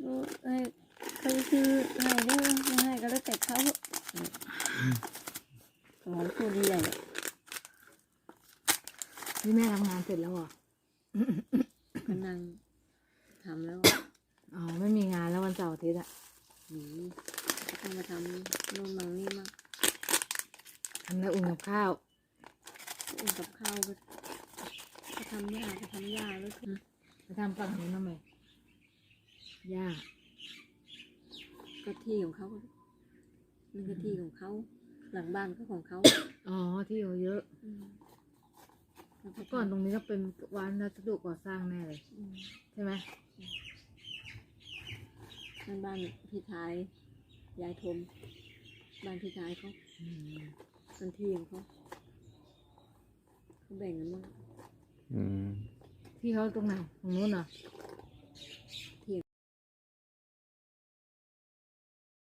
เออให้เขาซื้อให้เด้ไม่ให้ก็แล้วแต่เขาสมองพูดดีใหญ่เลยนี่แม่ทำงานเสร็จแล้วเหรอก็นั่งทำแล้วอ๋อไม่มีงานแล้ววันเสาร์อาทิตย์อะหนีก็ต้องมาทำนู่นมั่งนี่มั่งทำแล้วอุ่นกับข้าวอุ่นกับข้าวก็ทำยากก็ทำยากแล้วคือ ไปทำฝั่งนู้ทำไม ย่าก็ที่ของเขานี่ก็ที่ของเขา หลังบ้านก็ของเขาอ๋อที่อยู่เยอะอืมแล้วก่อนตรงนี้ก็เป็นวัสดุก่อสร้างแน่เลย อืมใช่ไหมบ้านบ้านพี่ชายยายทมบ้านพี่ชายเขาอืมเป็นที่ของเขาเขาแบ่งกันบ้างอืมที่เขาตรงไหนตรงนู้นเหรอต